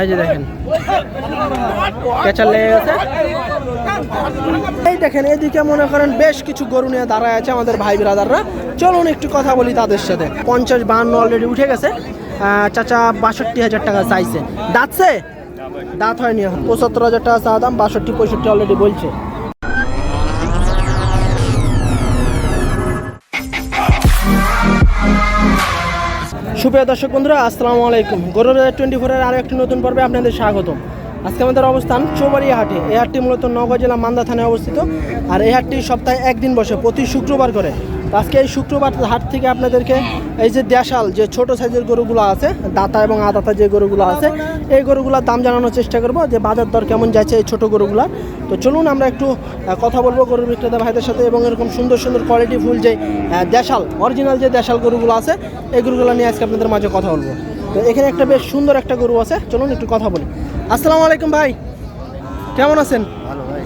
এই দেখেন। দেখেন, এদিকে মনে করেন বেশ কিছু গরু নিয়ে দাঁড়ায় আছে আমাদের ভাই ব্রাদাররা। চলুন একটু কথা বলি তাদের সাথে। পঞ্চাশ বাহান্ন অলরেডি উঠে গেছে। চাচা বাষট্টি হাজার টাকা চাইছে। দাঁতছে? দাঁত হয়নি পঁচাত্তর হাজার টাকা চা দাম, বাষট্টি, পঁয়ষট্টি অলরেডি বলছে। সুপ্রিয় দর্শক বন্ধুরা, আসসালামু আলাইকুম। গরুর টোয়েন্টি ফোরের আরও একটি নতুন পর্বে আপনাদের স্বাগত আজকে আমাদের অবস্থান চৌবাড়িয়া হাটে এই হাটটি মূলত নগর জেলা মান্দা থানায় অবস্থিত। আর এই হাটটি সপ্তাহে একদিন বসে, প্রতি শুক্রবার করে। আজকে এই শুক্রবার হাট থেকে আপনাদেরকে এই যে দেশাল, যে ছোট সাইজের গরুগুলো আছে, দাতা এবং আদাতা যে গরুগুলো আছে এই গরুগুলোর দাম জানানোর চেষ্টা করব যে বাজার দর কেমন যাচ্ছে এই ছোটো গরুগুলা তো চলুন আমরা একটু কথা বলব গরুর বিক্রেতা ভাইদের সাথে এবং এরকম সুন্দর সুন্দর কোয়ালিটি ফুল যে দেশাল অরিজিনাল যে দেশাল গরুগুলো আছে এই গরুগুলো নিয়ে আজকে আপনাদের মাঝে কথা বলব। তো এখানে একটা বেশ সুন্দর একটা গরু আছে চলুন একটু কথা বলি। আসসালামু আলাইকুম ভাই কেমন আছেন? ভালো ভাই।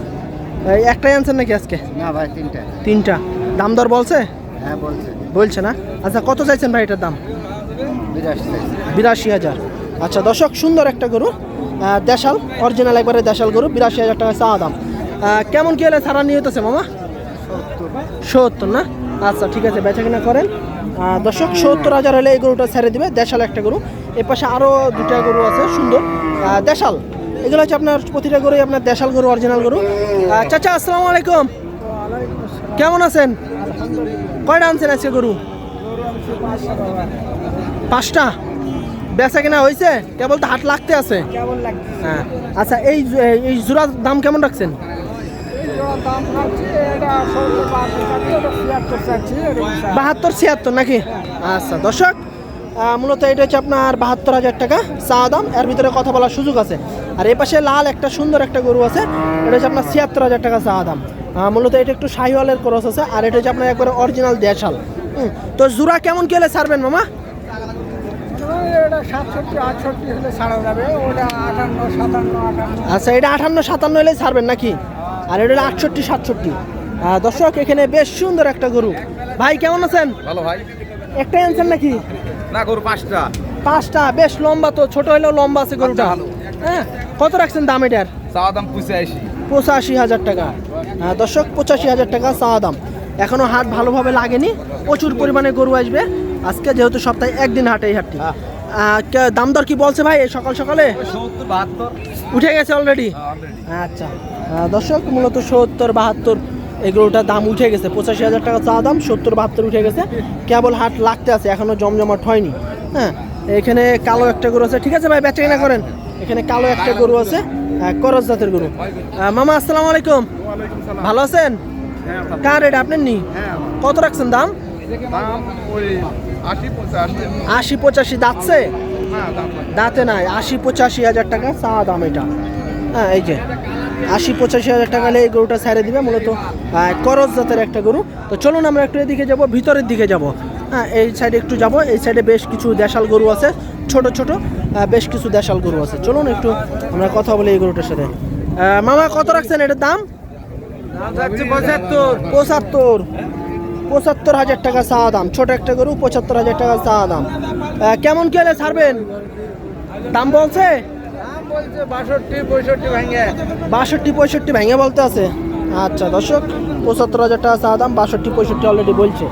এই একটাই আনছেন নাকি আজকে? না ভাই তিনটা। তিনটা। দাম দর বলছে? হ্যাঁ বলছে। বলছে না? আচ্ছা কত চাইছেন ভাই এটার দাম? বিরাশি হাজার। আচ্ছা দর্শক সুন্দর একটা গরু দেশাল অরিজিনাল একবারে দেশাল গরু বিরাশি হাজার টাকা চা দাম। কেমন কি হলে ছাড়া নিয়ে হতেছে মামা? সত্তর না? আচ্ছা ঠিক আছে বেচা কিনা করেন। দর্শক সত্তর হাজার হলে এই গরুটা ছেড়ে দিবে দেশাল একটা গরু। এর পাশে আরও দুটা গরু আছে সুন্দর। দেশাল এগুলো হচ্ছে আপনার প্রতিটা গরুই আপনার দেশাল গরু অরিজিনাল গরু। চাচা আসসালামু আলাইকুম। কেমন আছেন? কয়টা আনছেন আজকে গরু? পাঁচটা? বেচা কিনা হয়েছে কেবল তো হাট লাগতে আছে। হ্যাঁ। আচ্ছা এই এই জোড়ার দাম কেমন রাখছেন? বাহাত্তর ছিয়াত্তর নাকি? আচ্ছা দর্শক মূলত এটা হচ্ছে আপনার বাহাত্তর হাজার টাকা চা দাম। এর ভিতরে কথা বলার সুযোগ আছে। আর এই পাশে লাল একটা সুন্দর একটা গরু আছে। এটা হচ্ছে আপনার ছিয়াত্তর হাজার টাকা চা দাম। মূলত এটা একটু শাহিওয়ালের খরচ আছে। আর এটা হচ্ছে আপনার একবারে অরিজিনাল দেশাল। হুম, তো জোড়া কেমন কেলে ছাড়বেন মামা? এটা সাতষট্টি আটষট্টি হলে ছাড়া যাবে ওটা আটান্ন সাতান্ন আটান্ন। আচ্ছা এটা আটান্ন সাতান্ন হলে ছাড়বেন নাকি? আর এটা হলো আটষট্টি সাতষট্টি। দর্শক এখানে বেশ সুন্দর একটা গরু। ভাই কেমন আছেন? ভালো ভাই। একটাই আনছেন নাকি? না গরু পাঁচটা। পাঁচটা বেশ লম্বা তো ছোট হলেও লম্বা আছে গরুটা। ভালো। হ্যাঁ কত রাখছেন দাম এটার? চাওয়া দাম আসি পঁচাশি হাজার টাকা। দর্শক পঁচাশি হাজার টাকা চাওয়া দাম। এখনও হাট ভালোভাবে লাগেনি। প্রচুর পরিমাণে গরু আসবে। আজকে যেহেতু সপ্তাহে একদিন হাটে এই হাটটি। কে- দাম দর কি বলছে ভাই সকাল সকালে? উঠে গেছে অলরেডি আচ্ছা। দর্শক মূলত সত্তর বাহাত্তর এগুলোটার দাম উঠে গেছে। পঁচাশি হাজার টাকা চা দাম সত্তর বাহাত্তর উঠে গেছে। কেবল হাট লাগতে আছে এখনও জমজমাট হয়নি। হ্যাঁ এখানে কালো একটা গরু আছে। ঠিক আছে ভাই বেচা কিনা করেন। এখানে কালো একটা গরু আছে। আহ, করজ জাতের গরু। মামা আসসালামু আলাইকুম। ভালো আছেন? কার রেট আপনার নি কত রাখছেন দাম? আশি পঁচাশি। দাঁতছে? দাঁতে নাই আশি পঁচাশি হাজার টাকা চা দাম এটা। হ্যাঁ এই যে আশি পঁচাশি হাজার টাকা হলে এই গরুটা ছেড়ে দিবে মূলত করজ জাতের একটা গরু। তো চলুন আমরা একটু এদিকে যাব ভিতরের দিকে যাব। হ্যাঁ এই সাইডে একটু যাব এই সাইডে বেশ কিছু দেশাল গরু আছে ছোট ছোট বেশ কিছু দেশাল গরু আছে। চলুন একটু আমরা কথা বলি এই গরুটার সাথে। মামা কত রাখছেন এটার দাম? পঁচাত্তর। পঁচাত্তর। পঁচাত্তর হাজার টাকা চা দাম। ছোট একটা গরু পঁচাত্তর হাজার টাকা চা দাম। কেমন কি হলে ছাড়বেন? দাম বলছে? বাষট্টি পঁয়ষট্টি ভেঙে। বলতে আছে। আচ্ছা দর্শক পঁচাত্তর হাজার টাকা চা দাম বাষট্টি পঁয়ষট্টি অলরেডি বলছে।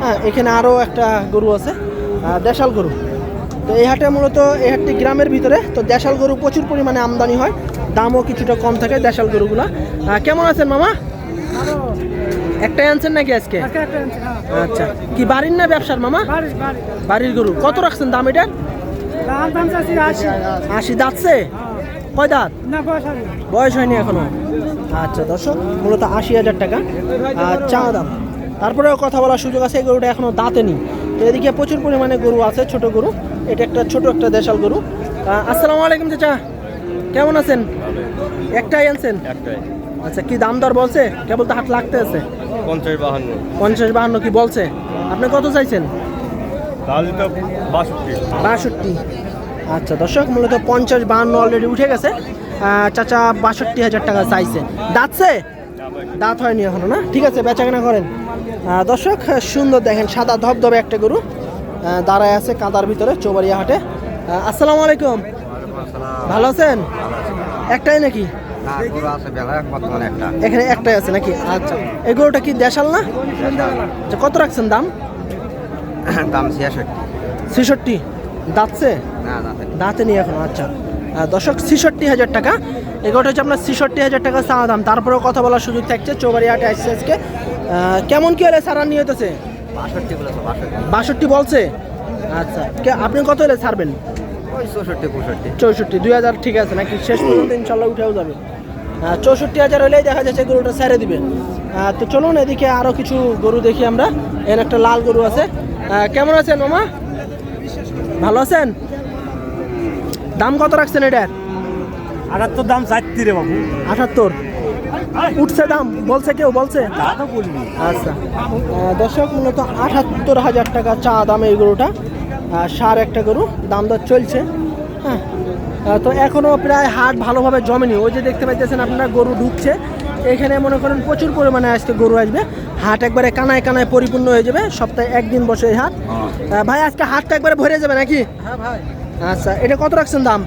হ্যাঁ এখানে আরও একটা গরু আছে দেশাল গরু। তো এই হাটে মূলত এই হাটটি গ্রামের ভিতরে। তো দেশাল গরু প্রচুর পরিমাণে আমদানি হয়। দামও কিছুটা কম থাকে দেশাল গরুগুলা। কেমন আছেন মামা? একটাই আনছেন নাকি আজকে? আচ্ছা। কি বাড়ির না ব্যবসার মামা? বাড়ির গরু। কত রাখছেন দাম এটার? দাম দাম চাচ্ছি আশি। আশি দাঁতছে কয় দাঁত? বয়স হয়নি। এখনও। আচ্ছা দর্শক মূলত আশি হাজার টাকা। আর চা দাম। তারপরেও কথা বলার সুযোগ আছে এই গরুটা এখনও দাঁতে নেই। তো এদিকে প্রচুর পরিমাণে গরু আছে ছোট গরু। এটা একটা ছোট একটা দেশাল গরু। আসসালামু আলাইকুম চাচা। কেমন আছেন? একটাই আনছেন? আচ্ছা কি দাম দর বলছে? কেবল তো হাট লাগতে আছে পঞ্চাশ বাহান্ন। পঞ্চাশ বাহান্ন কি বলছে? আপনি কত চাইছেন? তাহলে তো বাষট্টি। বাষট্টি। আচ্ছা দর্শক মূলত পঞ্চাশ বাহান্ন অলরেডি উঠে গেছে। চাচা বাষট্টি হাজার টাকা চাইছে। দাঁতছে? দাঁত হয়নি এখনও না? ঠিক আছে বেচা কেনা করেন দর্শক সুন্দর দেখেন সাদা ধবধবে একটা গরু। দাঁড়ায় আছে কাদার ভিতরে চৌবাড়িয়া হাটে। আসসালামু আলাইকুম। ভালো আছেন? একটাই নাকি? না গরু আছে বেলা বর্তমানে একটা। এখানে একটাই আছে নাকি? আচ্ছা। এই গরুটা কি দেশাল না? আচ্ছা কত রাখছেন দাম? দাম ছিয়াষট্টি। ছেষট্টি? দাঁতছে? দাঁতে নিয়ে এখন আচ্ছা। আহ, দর্শক ছেষট্টি হাজার টাকা। এগুলোটা হচ্ছে আপনার ছেষট্টি হাজার টাকা চাওয়া দাম। তারপরেও কথা বলার সুযোগ থাকছে। চৌবাড়ি হাটে আসছে আজকে। কেমন কি হলে সারার নিয়ে হতেছে বাষট্টি বলেছ আচ্ছা। আপনি কত হলে ছাড়বেন? চৌষট্টি পঁয়ষট্টি। চৌষট্টি দুই হাজার ঠিক আছে নাকি শেষ পর্যন্ত ইনশাল্লাহ উঠেও যাবে। চৌষট্টি হাজার হলেই দেখা যাচ্ছে গরুটা ছেড়ে দিবে। তো চলুন এদিকে আরও কিছু গরু দেখি আমরা। এর একটা লাল গরু আছে। কেমন আছেন মামা? ভালো আছেন? দাম কত রাখছেন এটার আটাত্তর দাম চারটি রে বাবু। আটাত্তর। উঠছে দাম বলছে কেউ বলছে? আচ্ছা। দর্শক মূলত আটাত্তর হাজার টাকা চা দাম এই গরুটা। সার একটা গরু দাম দর চলছে। হ্যাঁ তো এখনও প্রায় হাট ভালোভাবে জমেনি। ওই যে দেখতে পাইতেছেন আপনারা গরু ঢুকছে। এখানে মনে করেন প্রচুর পরিমাণে আজকে গরু আসবে। হাট একবারে কানায় কানায় পরিপূর্ণ হয়ে যাবে সপ্তাহে একদিন বসে এই হাট। আহ, ভাই আজকে হাটটা একবারে ভরে যাবে নাকি? হ্যাঁ ভাই। আচ্ছা এটা কত রাখছেন দাম?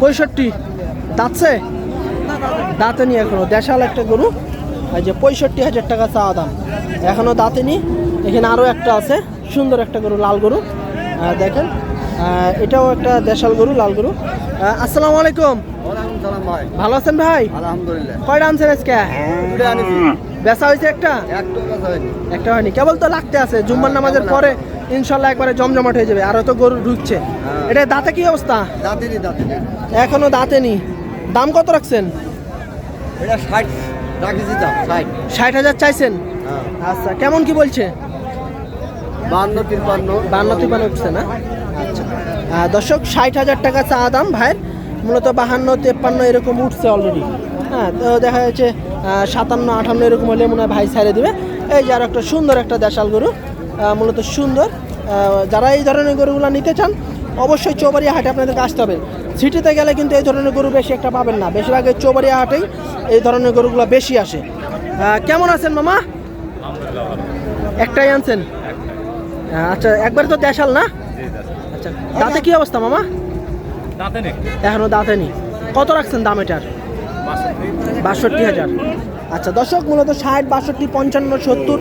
পঁয়ষট্টি। দাঁতছে? দাঁতে নি এখনও দেশাল একটা গরু। এই যে পঁয়ষট্টি হাজার টাকা চাওয়া দাম। এখনও দাঁতে নি এখানে আরও একটা আছে সুন্দর একটা গরু লাল গরু। দেখেন এটাও একটা দেশাল গরু লাল গরু। আসসালামু আলাইকুম। ভালো আছেন ভাই? আলহামদুলিল্লাহ। কয়টা আনছেন আজকে? বেচা হয়েছে একটা? একটু হয়নি। কেবল তো লাগতে আছে। জুম্মার নামাজের পরে ইনশাল্লাহ একবারে জমজমাট হয়ে যাবে। আরও তো গরু ঢুকছে। হ্যাঁ। এটা দাঁতে কি অবস্থা? দাঁতিনি দাঁতিনি এখনও দাঁতে নি দাম কত রাখছেন? এটা ষাট রাখিছি দাম ষাট। ষাট হাজার চাইছেন? হ্যাঁ। আচ্ছা কেমন কি বলছে? বান্ন তিপ্পান্ন। উঠছে না? আচ্ছা। দর্শক, ষাট হাজার টাকা চা দাম ভাইয়ের। মূলত বাহান্ন, তেপ্পান্ন এরকম উঠছে অলরেডি হ্যাঁ তো দেখা যাচ্ছে সাতান্ন, আটান্ন এরকম হলে মনে হয় ভাই ছেড়ে দিবে। এই যে আর একটা সুন্দর একটা দেশাল গরু মূলত সুন্দর। যারা এই ধরনের গরুগুলো নিতে চান, অবশ্যই চৌবাড়িয়া হাটে আপনাদেরকে আসতে হবে। সিটিতে গেলে কিন্তু এই ধরনের গরু বেশি একটা পাবেন না। বেশিরভাগ এই চৌবাড়িয়া হাটেই এই ধরনের গরুগুলো বেশি আসে। কেমন আছেন মামা? একটাই আনছেন? আচ্ছা একবার তো দেশাল না? আচ্ছা দাঁতে কি অবস্থা মামা? দাঁতে নেই। এখনও দাঁতে নেই। কত রাখছেন দাম এটার? বাষট্টি। হাজার। আচ্ছা দর্শক মূলত ষাট বাষট্টি পঞ্চান্ন সত্তর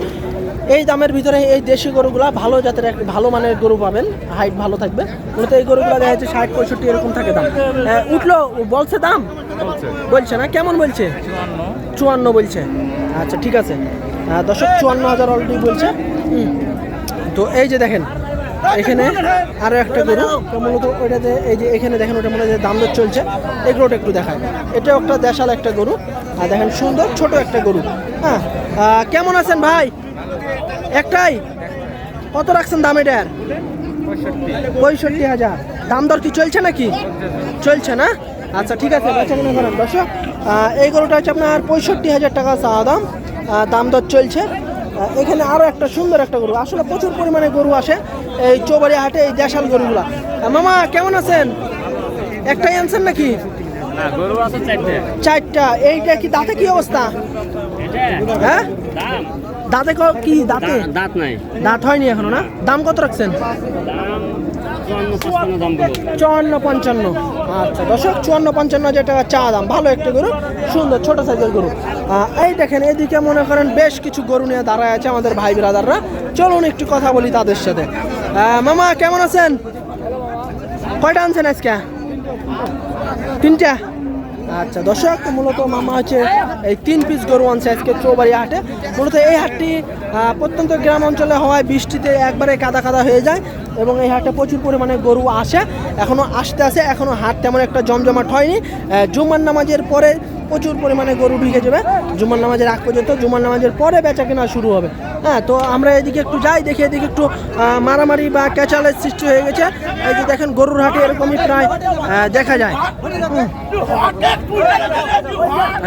এই দামের ভিতরে এই দেশি গরুগুলা ভালো জাতের এক ভালো মানের গরু পাবেন। হাইট ভালো থাকবে। মূলত এই গরুগুলো দেখা যাচ্ছে ষাট পঁয়ষট্টি এরকম থাকে দাম। আহ, উঠল বলছে দাম? বলছে। না? কেমন বলছে? চুয়ান্ন। বলছে। আচ্ছা ঠিক আছে। দর্শক চুয়ান্ন হাজার অলরেডি বলছে। হুম। তো এই যে দেখেন, এখানে আরও একটা গরু। তো মূলত ওইটাতে এই যে এখানে দেখেন, ওটা মনে দাম দর চলছে, এগুলোটা একটু দেখায় এটা একটা দেশাল একটা গরু। আর দেখেন, সুন্দর ছোট একটা গরু। হ্যাঁ কেমন আছেন ভাই? একটাই? কত রাখছেন দাম এটার? পঁয়ষট্টি হাজার। দাম দর কি চলছে নাকি? চলছে না? আচ্ছা ঠিক আছে, বেচা কিনা করেন। দর্শক এই গরুটা হচ্ছে আপনার পঁয়ষট্টি হাজার টাকা চাওয়া দাম। দাম দর চলছে। এখানে আরও একটা সুন্দর একটা গরু। আসলে প্রচুর পরিমাণে গরু আসে এই চৌবাড়ি হাটে এই দেশাল গরুগুলা। মামা কেমন আছেন? একটাই আনছেন নাকি? চারটে। এইটা কি দাঁতে কি অবস্থা? হ্যাঁ? দাঁতে কি দাঁতে? দাঁত নাই। দাঁত হয়নি এখনও না? দাম কত রাখছেন? চুয়ান্ন পঞ্চান্ন। আচ্ছা দর্শক, চুয়ান্ন পঞ্চান্ন হাজার টাকা চা দাম, ভালো একটি গরু, সুন্দর, ছোট সাইজের গরু। এই দেখেন, এদিকে মনে করেন বেশ কিছু গরু নিয়ে দাঁড়ায় আছে আমাদের ভাই ব্রাদাররা। চলুন একটু কথা বলি তাদের সাথে। মামা, কেমন আছেন? কয়টা আনছেন আজকে? তিনটা। আচ্ছা দর্শক, মূলত মামা হচ্ছে এই তিন পিস গরু আনছে আজকে চৌবাড়ি হাটে। মূলত এই হাটটি প্রত্যন্ত গ্রাম অঞ্চলে হওয়ায় বৃষ্টিতে একবারে কাদা কাদা হয়ে যায় এবং এই হাটে প্রচুর পরিমাণে গরু আসে। এখনও আসতে আসে এখনও হাট তেমন একটা জমজমাট হয়নি। জুমার নামাজের পরে প্রচুর পরিমাণে গরু ঢুকে যাবে। জুম্মার নামাজের আগ পর্যন্ত, জুমার নামাজের পরে বেচা কেনা শুরু হবে। হ্যাঁ তো আমরা এদিকে একটু যাই, দেখি এদিকে একটু মারামারি বা ক্যাচালের সৃষ্টি হয়ে গেছে। এই যে দেখেন, গরুর হাটে এরকমই প্রায় দেখা যায়।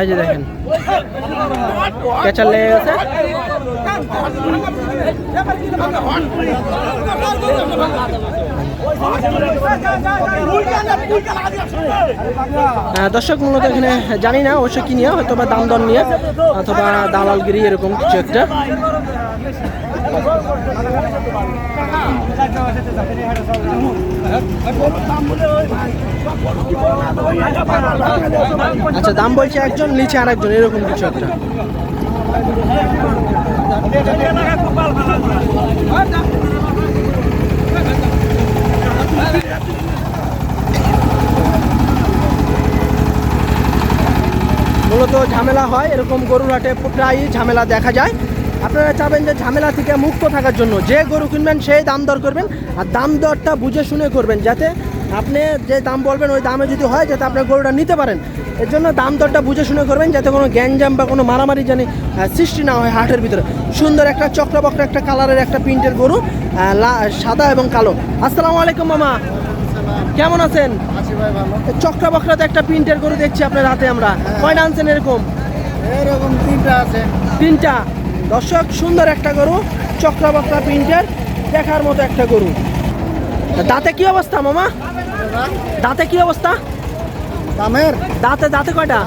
এই যে দেখেন ক্যাচার লেগে গেছে। দর্শক, মূলত এখানে জানি না, অবশ্য কি নিয়ে হয়তো বা দাম দর নিয়ে, অথবা দালালগিরি, এরকম কিছু একটা। আচ্ছা দাম বলছে একজন, নিচে আর একজন এরকম কিছু একটা। মূলত ঝামেলা হয়, এরকম গরুর হাটে প্রায়ই ঝামেলা দেখা যায়। আপনারা চাবেন যে ঝামেলা থেকে মুক্ত থাকার জন্য যে গরু কিনবেন সেই দাম দর করবেন, আর দাম দরটা বুঝে শুনে করবেন যাতে আপনি যে দাম বলবেন ওই দামে যদি হয় যাতে আপনার গরুটা নিতে পারেন। এর জন্য দাম দরটা বুঝে শুনে করবেন যাতে কোনো গ্যাঞ্জাম বা কোনো মারামারি জানি সৃষ্টি না হয় হাটের ভিতরে। সুন্দর একটা চক্রবক্র, একটা কালারের একটা প্রিন্টের গরু সাদা এবং কালো। আসসালামু আলাইকুম মামা। কেমন আছেন? ভালো। চক্রবক্রাতে একটা প্রিন্টের গরু দেখছি আপনার হাতে আমরা। কয়টা আনছেন এরকম? এরকম তিনটা আছে। তিনটা। দর্শক সুন্দর একটা গরু চক্রবক্রা প্রিন্টের দেখার মতো একটা গরু। দাঁতে কি অবস্থা মামা? দাঁতে কি অবস্থা? দামের? দাঁতে দাঁতে কয়টা?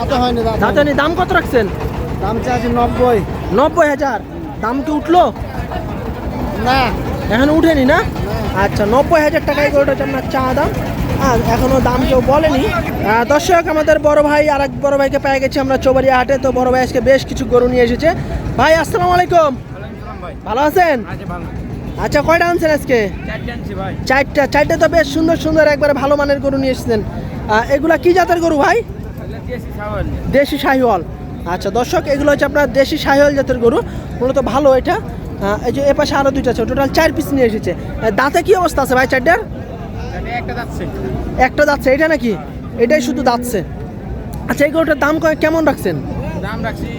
দাঁতে নেই। দাম কত রাখছেন? দাম চাইছি নব্বই। নব্বই হাজার। দাম কি উঠল? না। এখন উঠেনি না? আচ্ছা নব্বই হাজার টাকায় গরুটা হচ্ছে আপনার চা দাম। আর এখনও দাম কেউ বলেনি। দর্শক আমাদের বড় ভাই আর এক বড় ভাইকে পেয়ে গেছি আমরা চৌবাড়িয়া হাটে। তো বড় ভাই আজকে বেশ কিছু গরু নিয়ে এসেছে। ভাই আসসালামু আলাইকুম। ভালো আছেন? আচ্ছা কয়টা আনছেন আজকে? চারটা চারটা তো বেশ সুন্দর সুন্দর একবারে ভালো মানের গরু নিয়ে এসেছেন। এগুলা কি জাতের গরু ভাই? দেশি শাহিওয়াল। আচ্ছা দর্শক এগুলো হচ্ছে আপনার দেশি শাহিওয়াল জাতের গরু। মূলত ভালো এটা। এই যে এপাশে আরও দুইটা আছে। টোটাল চার পিস নিয়ে এসেছে। দাঁতে কি অবস্থা আছে ভাই চারটার? একটা যাচ্ছে। এটা নাকি? এটাই শুধু দাঁতছে আচ্ছা এই গরুটার দাম কেমন রাখছেন? দাম রাখছি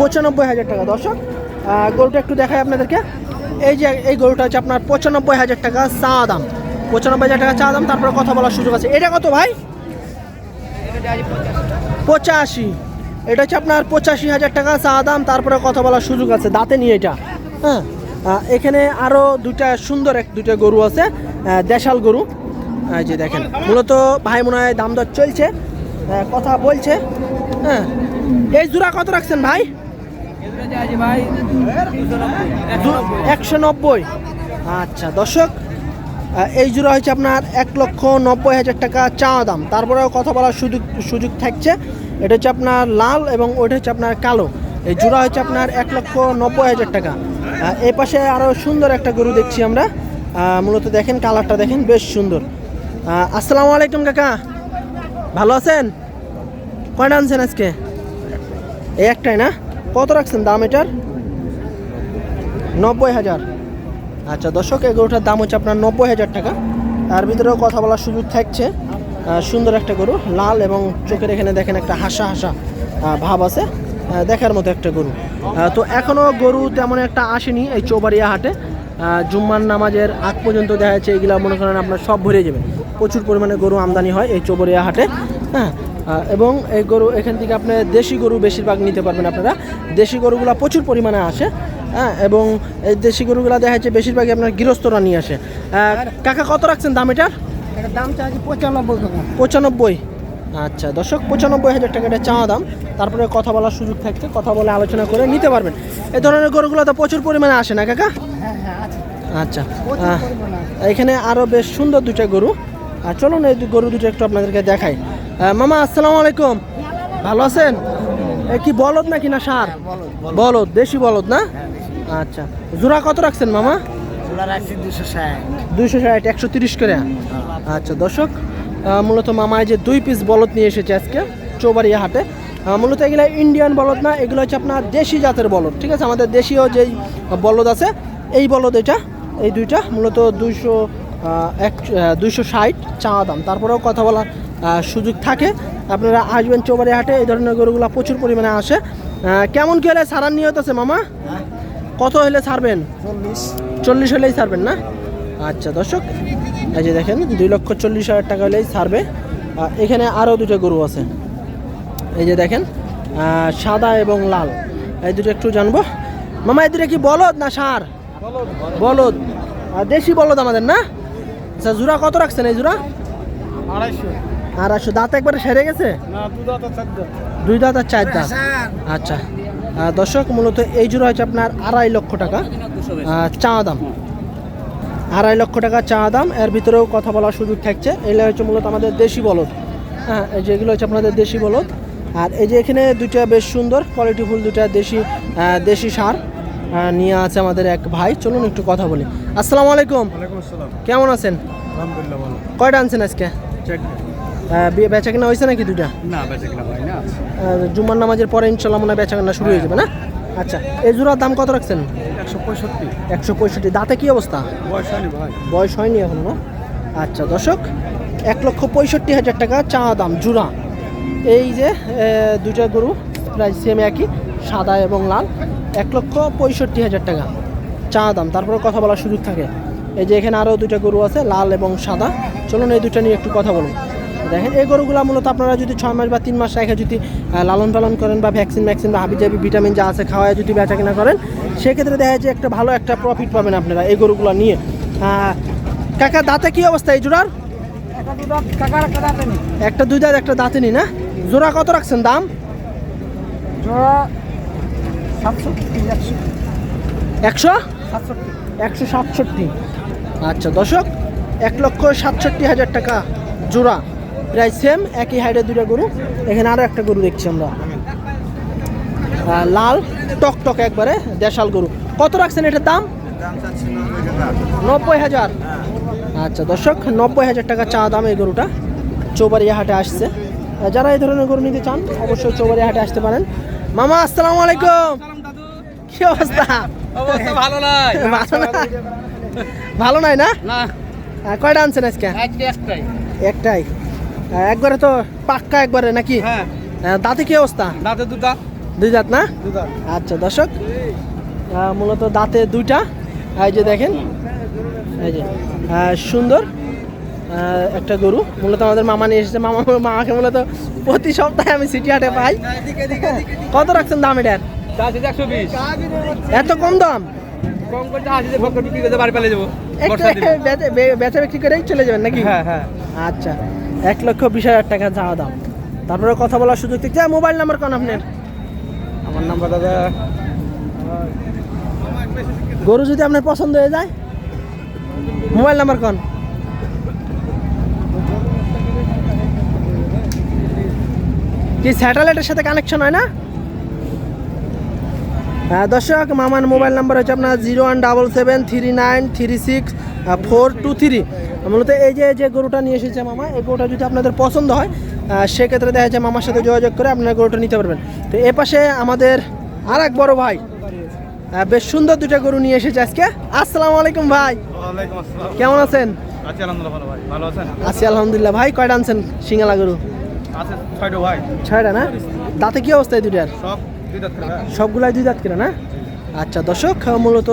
পঁচানব্বই হাজার। টাকা দর্শক। গরুটা একটু দেখাই আপনাদেরকে। এই যে এই গরুটা হচ্ছে আপনার পঁচানব্বই হাজার টাকা চা দাম। পঁচানব্বই হাজার টাকা চা দাম তারপরে কথা বলার সুযোগ আছে। এটা কত ভাই? পঁচাশি। এটা হচ্ছে আপনার পঁচাশি হাজার টাকা চা দাম, তারপরে কথা বলার সুযোগ আছে, দাঁতে নিয়ে এটা। হ্যাঁ? এখানে আরও দুইটা সুন্দর এক, দুইটা গরু আছে দেশাল গরু। এই যে দেখেন, মূলত ভাই মনে হয় দাম দর চলছে কথা বলছে। হ্যাঁ? এই জোড়া কত রাখছেন ভাই? একশো নব্বই। আচ্ছা দর্শক এই জোড়া হচ্ছে আপনার এক লক্ষ নব্বই হাজার টাকা চা দাম। তারপরেও কথা বলার সুযোগ সুযোগ থাকছে। এটা হচ্ছে আপনার লাল এবং ওইটা হচ্ছে আপনার কালো। এই জোড়া হচ্ছে আপনার এক লক্ষ নব্বই হাজার টাকা। এই পাশে আরও সুন্দর একটা গরু দেখছি আমরা। মূলত দেখেন, কালারটা দেখেন, বেশ সুন্দর। আসসালামু আলাইকুম, কাকা। ভালো আছেন? কয়টা আনছেন আজকে? এই একটাই না? কত রাখছেন দাম এটার? নব্বই হাজার। আচ্ছা দর্শক, এই গরুটার দাম হচ্ছে আপনার নব্বই হাজার টাকা। তার ভিতরেও কথা বলার সুযোগ থাকছে। সুন্দর একটা গরু লাল এবং চোখের এখানে দেখেন একটা হাসা হাসা ভাব আছে দেখার মতো একটা গরু। তো এখনও গরু তেমন একটা আসেনি এই চৌবাড়িয়া হাটে। আহ, জুম্মার নামাজের আগ পর্যন্ত দেখা যাচ্ছে এগুলো মনে করেন আপনার সব ভরে যাবে। প্রচুর পরিমাণে গরু আমদানি হয় এই চৌবাড়িয়া হাটে হ্যাঁ? এবং এই গরু এখান থেকে আপনি দেশি গরু বেশিরভাগ নিতে পারবেন আপনারা। দেশি গরুগুলো প্রচুর পরিমাণে আসে হ্যাঁ? এবং এই দেশি গরুগুলো দেখা যাচ্ছে বেশিরভাগই আপনার গৃহস্থরা নিয়ে আসে। কাকা কত রাখছেন দাম এটার? এটার দাম চাইছি পঁচানব্বই টাকা। পঁচানব্বই? আচ্ছা দর্শক পঁচানব্বই হাজার টাকা এটা চাওয়া দাম। তারপরে কথা বলার সুযোগ থাকছে কথা বলে আলোচনা করে নিতে পারবেন। এ ধরনের গরুগুলো তো প্রচুর পরিমাণে আসে না কাকা? হ্যাঁ হ্যাঁ আচ্ছা। এখানে আরও বেশ সুন্দর দুটো গরু। আর চলুন এই গরু দুটো একটু আপনাদেরকে দেখাই। মামা আসসালামু আলাইকুম। ভালো আছেন? এ কি বলদ নাকি না সার? বলদ দেশি বলদ না? আচ্ছা জোড়া কত রাখছেন মামা? দুইশো ষাট। একশো তিরিশ করে? আচ্ছা দর্শক মূলত মামায় যে দুই পিস বলদ নিয়ে এসেছে আজকে চৌবাড়িয়া হাটে। মূলত এগুলো ইন্ডিয়ান বলদ না এগুলো হচ্ছে আপনার দেশি জাতের বলদ ঠিক আছে? আমাদের দেশীয় যেই বলদ আছে এই বলদ এটা এই দুইটা মূলত দুইশো এক দুইশো ষাট চাওয়া দাম। তারপরেও কথা বলার সুযোগ থাকে। আপনারা আসবেন চৌবাড়িয়া হাটে এই ধরনের গরুগুলো প্রচুর পরিমাণে আসে। কেমন কি হলে সারার নিয়ত আছে মামা? কত হলে ছাড়বেন? চল্লিশ। হলেই ছাড়বেন না? আচ্ছা দর্শক এই যে দেখেন দুই লক্ষ চল্লিশ হাজার টাকা হলেই ছাড়বে। এখানে আরও দুটো গরু আছে। এই যে দেখেন সাদা এবং লাল। এই দুটো একটু জানব। মামা এই দুটো কি বলদ না সার? বলদ আর দেশি বলদ আমাদের না? আচ্ছা জোড়া কত রাখছেন এই জোড়া? আড়াইশো। আড়াইশো। দাঁত একবারে সেরে গেছে? দুই দাঁত আর চার দাঁত। আচ্ছা। দর্শক মূলত এই জোড়া হচ্ছে আপনার আড়াই লক্ষ টাকা। চা দাম। আড়াই লক্ষ টাকা চা দাম। এর ভিতরেও কথা বলার সুযোগ থাকছে। এগুলো হচ্ছে মূলত আমাদের দেশি বলদ। হ্যাঁ এই যেগুলো হচ্ছে আপনাদের দেশি বলদ। আর এই যে এখানে দুইটা বেশ সুন্দর কোয়ালিটি ফুল দুইটা দেশি দেশি সার নিয়ে আছে আমাদের এক ভাই। চলুন একটু কথা বলি। আসসালামু আলাইকুম। কেমন আছেন? আলহামদুলিল্লাহ ভালো। কয়টা আনছেন আজকে? বেচা কেনা হয়েছে নাকি দুটা না বেঁচে কিনা হয় না। আহ, নামাজের পরে ইনশাল্লাহ মনে হয় বেচা কেনা শুরু হয়ে যাবে না? আচ্ছা এই জোড়ার দাম কত রাখছেন? একশো পঁয়ষট্টি। একশো পঁয়ষট্টি। দাঁতে কি অবস্থা? বয়স হয়নি ভাই। বয়স হয়নি এখনও না? আচ্ছা দর্শক এক লক্ষ পঁয়ষট্টি হাজার টাকা চা দাম জোড়া এই যে দুইটা গরু প্রায় সেম একই সাদা এবং লাল। এক লক্ষ পঁয়ষট্টি হাজার টাকা চা দাম। তারপরে কথা বলার সুযোগ থাকে। এই যে এখানে আরও দুইটা গরু আছে লাল এবং সাদা। চলুন এই দুইটা নিয়ে একটু কথা বলুন। দেখেন এই গরুগুলো মূলত আপনারা যদি ছয় মাস বা তিন মাস রেখে যদি লালন পালন করেন বা ভ্যাকসিন ভ্যাকসিন বা হাবিজাবি ভিটামিন যা আছে খাওয়ায় যদি বেচা কিনা করেন সেক্ষেত্রে দেখা যায় যে একটা ভালো একটা প্রফিট পাবেন আপনারা এই গরুগুলো নিয়ে। কাকা দাঁতে কি অবস্থা এই জোড়ার? একটা দুই দাঁত একটা দাঁতে নি না? জোড়া কত রাখছেন দাম? জোড়া একশো। একশো? সাতষট্টি। আচ্ছা দশক এক লক্ষ সাতষট্টি হাজার টাকা জোড়া। প্রায় সেম একই হাইডের দুটো গরু। এখানে আরও একটা গরু দেখছি আমরা। লাল টক টক একবারে দেশাল গরু। কত রাখছেন এটার দাম? নব্বই হাজার। আচ্ছা দর্শক নব্বই হাজার টাকা চা দাম এই গরুটা। চৌবাড়িয়া হাটে আসছে। যারা এই ধরনের গরু নিতে চান অবশ্যই চৌবাড়িয়া হাটে আসতে পারেন। মামা আসসালামু আলাইকুম। কি অবস্থা? অবস্থা ভালো নাই। ভালো না? ভালো নাই না? কয়টা আনছেন আজকে একটাই। একটাই। একবারে তো পাক্কা একবারে নাকি? হ্যাঁ। দাঁতে কি অবস্থা? দাঁতে দুটা। দুই দাঁত না? আচ্ছা দর্শক মূলত দাঁতে দুইটা। এই যে দেখেন এই যে সুন্দর একটা গরু। মূলত আমাদের মামা নিয়ে এসেছে। মামা মামাকে মূলত প্রতি সপ্তাহে আমি সিটি হাটে পাই। কত রাখছেন দাম এটার? এত কম দাম? বেচে- বিক্রি করেই চলে যাবেন নাকি? হ্যাঁ হ্যাঁ। আচ্ছা। এক লক্ষ বিশ হাজার টাকা যাওয়া দাম তারপরে কথা বলার সুযোগ থাকছে মোবাইল নাম্বার কোন আপনার? আমার নাম্বার দাদা। গরু যদি আপনার পছন্দ হয়ে যায় মোবাইল নাম্বার কোন? কি স্যাটেলাইটের সাথে কানেকশন হয় না? হ্যাঁ দর্শক মামার মোবাইল নাম্বার হচ্ছে আপনার zero one double seven three nine three six four two three. মূলত এই যে যে গরুটা নিয়ে এসেছে মামা এই গরুটা যদি আপনাদের পছন্দ হয় সেক্ষেত্রে দেখা যায় মামার সাথে যোগাযোগ করে আপনারা গরুটা নিতে পারবেন। তো এ পাশে আমাদের আর এক বড় ভাই বেশ সুন্দর দুটো গরু নিয়ে এসেছে আজকে। আসসালামু আলাইকুম ভাই। কেমন আছেন? আছি আলহামদুলিল্লাহ ভাই। কয়টা আনছেন সিঙ্গালা গরু? ছয়টা না? দাঁতে কি অবস্থা এই দুটার সবগুলাই দুই দাঁত কিনা না? আচ্ছা দর্শক মূলত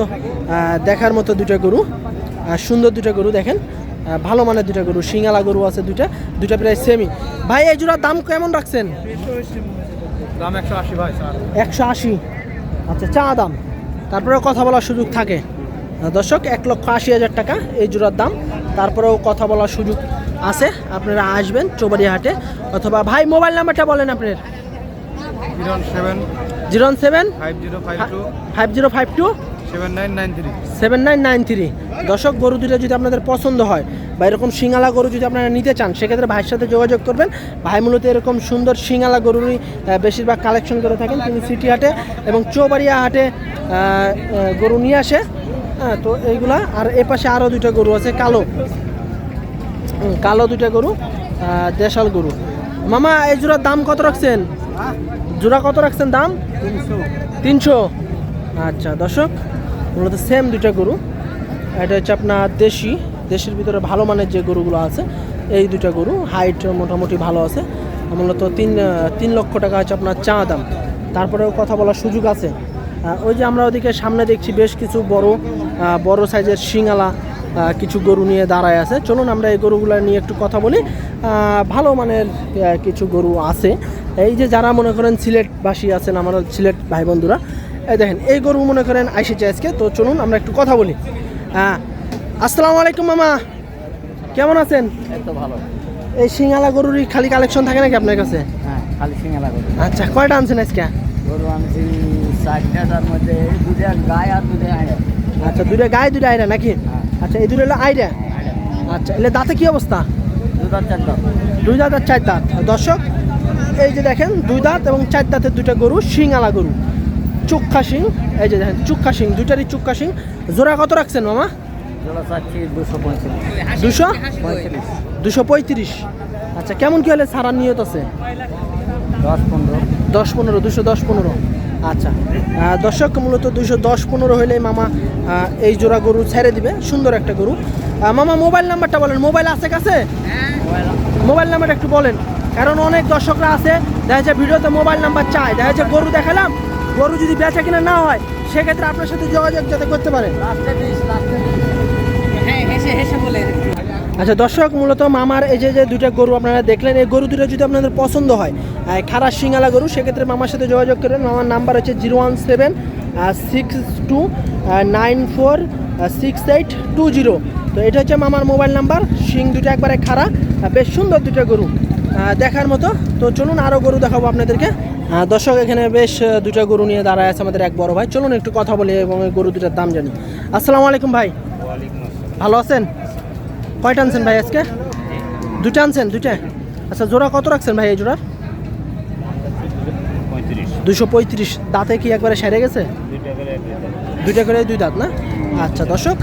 দেখার মতো দুটো গরু সুন্দর দুটো গরু দেখেন। ভালো মানের দুটো গরু সিঙ্গালা গরু আছে দুইটা দুইটা প্রায় সেমি ভাই এই জোড়ার দাম কেমন রাখছেন? দাম একশো আশি ভাই একশো আশি। আচ্ছা চা দাম। তারপরেও কথা বলার সুযোগ থাকে। দর্শক এক লক্ষ আশি হাজার টাকা এই জোড়ার দাম। তারপরেও কথা বলার সুযোগ আছে। আপনারা আসবেন চৌবাড়িয়া হাটে। অথবা ভাই মোবাইল নাম্বারটা বলেন আপনার। Zero seven zero seven five zero five two. Five zero five two. Seven nine nine three. দর্শক গরু দুটো যদি আপনাদের পছন্দ হয় বা এরকম সিঙ্গালা গরু যদি আপনারা নিতে চান সেক্ষেত্রে ভাইয়ের সাথে যোগাযোগ করবেন। ভাই মূলত এরকম সুন্দর সিঙ্গালা গরুরই বেশিরভাগ কালেকশন করে থাকেন। তিনি সিটি হাটে এবং চৌবাড়িয়া হাটে গরু নিয়ে আসে। হ্যাঁ তো এইগুলা। আর এ পাশে আরও দুটো গরু আছে কালো। কালো দুইটা গরু দেশাল গরু। মামা এই জোড়ার দাম কত রাখছেন? জোড়া কত রাখছেন দাম? তিনশো। আচ্ছা দর্শক মূলত সেম দুইটা গরু। এটা হচ্ছে আপনার দেশি। দেশের ভিতরে ভালো মানের যে গরুগুলো আছে, এই দুইটা গরু হাইট মোটামুটি ভালো আছে। মূলত তিন তিন লক্ষ টাকা হচ্ছে আপনার চা দাম। তারপরেও কথা বলার সুযোগ আছে। ওই যে আমরা ওদিকে সামনে দেখছি বেশ কিছু বড় বড় সাইজের শিঙালা কিছু গরু নিয়ে দাঁড়ায় আছে। চলুন আমরা এই গরুগুলো নিয়ে একটু কথা বলি। ভালো মানের কিছু গরু আছে। এই যে যারা মনে করেন সিলেটবাসী আছেন, আমার সিলেট ভাই বন্ধুরা এই দেখেন এই গরু মনে করেন আইসেছে আজকে তো চলুন আমরা একটু কথা বলি। হ্যাঁ আসসালামু আলাইকুম মামা। কেমন আছেন? ভালো। এই সিঙ্গালা গরুরই খালি কালেকশন থাকে নাকি আপনার কাছে? হ্যাঁ খালি সিঙ্গালা গরু। আচ্ছা কয়টা আনছেন আজকে? গরু আনছি চারটাটার মধ্যে দুটা গায়ে আর দুটা আচ্ছা দুইটা গায়ে দুইটা আইরা নাকি? হ্যাঁ। আচ্ছা এই দুটো হলো আইডিয়া আচ্ছা এলে দাঁতে কি অবস্থা? দুই দাঁত আর চার দাঁত। দর্শক এই যে দেখেন দুই দাঁত এবং চার দাঁতের দুইটা গরু শিঙালা গরু। চুক্কা শিং এই যে দেখেন চুক্কা শিং দুইটারই চুক্কা শিং জোড়া কত রাখছেন মামা? দুশো দুশো? পঁয়ত্রিশ। আচ্ছা কেমন কি হলে ছাড়ার নিয়ত আছে? দশ পনেরো। দশ পনেরো দুশো দশ পনেরো। আচ্ছা দর্শক মূলত দুশো দশ পনেরো হলে মামা এই জোড়া গরু ছেড়ে দিবে। সুন্দর একটা গরু। মামা মোবাইল নাম্বারটা বলেন। মোবাইল আছে কাছে? মোবাইল নাম্বারটা একটু বলেন। কারণ অনেক দর্শকরা আছে দেখা যাচ্ছে ভিডিওতে মোবাইল নাম্বার চায় দেখা যাচ্ছে গরু দেখালাম গরু যদি বেচা কিনা না হয় সেক্ষেত্রে আপনার সাথে যোগাযোগ যাতে করতে পারেন আচ্ছা দর্শক মূলত মামার এই যে যে দুইটা গরু আপনারা দেখলেন এই গরু দুটো যদি আপনাদের পছন্দ হয় খারাপ সিঙ্গালা গরু সেক্ষেত্রে মামার সাথে যোগাযোগ করেন মামার নাম্বার হচ্ছে zero one seven six two nine four six eight two zero. তো এটা হচ্ছে মামার মোবাইল নাম্বার। শিং দুটো একবারে খাড়া বেশ সুন্দর দুটো গরু দেখার মতো। তো চলুন আরও গরু দেখাবো আপনাদেরকে। দর্শক, এখানে বেশ দুটো গরু নিয়ে দাঁড়ায় আছে আমাদের এক বড় ভাই। চলুন একটু কথা বলি এবং গরু দুটার দাম জানি। আসসালামু আলাইকুম ভাই। ভালো আছেন? কয়টা আনছেন ভাই আজকে? দুটা আনছেন দুইটা আচ্ছা জোড়া কত রাখছেন ভাই এই জোড়ার দুশো পঁয়ত্রিশ। দাঁতে কি একবারে সেরে গেছে? দুইটা করে দুই দাঁত, না? আচ্ছা দর্শক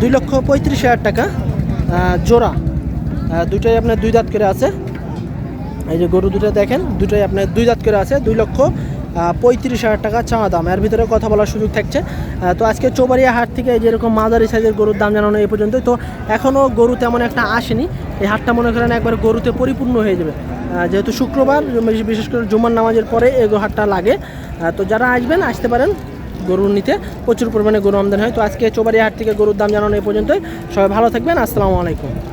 দুই লক্ষ পঁয়ত্রিশ হাজার টাকা জোড়া। দুইটাই আপনার দুই দাঁত করে আছে। এই যে গরু দুটো দেখেন, দুটোই আপনার দুই দাঁত করে আছে, দুই লক্ষ পঁয়ত্রিশ হাজার টাকা চাওয়া দাম। এর ভিতরে কথা বলার সুযোগ থাকছে। তো আজকে চৌবাড়িয়া হাট থেকে যেরকম মাঝারি সাইজের গরুর দাম জানানো এই পর্যন্তই। তো এখনও গরু তেমন একটা আসেনি। এই হাটটা মনে করেন একবার গরুতে পরিপূর্ণ হয়ে যাবে। যেহেতু শুক্রবার বিশেষ- বিশেষ করে জুমার নামাজের পরে এই হাটটা লাগে। তো যারা আসবেন, আসতে পারেন গরু নিতে। প্রচুর পরিমাণে গরু আমদানি হয়। তো আজকে চৌবাড়িয়া হাট থেকে গরুর দাম জানানো এই পর্যন্তই। সবাই ভালো থাকবেন। আসসালামু আলাইকুম।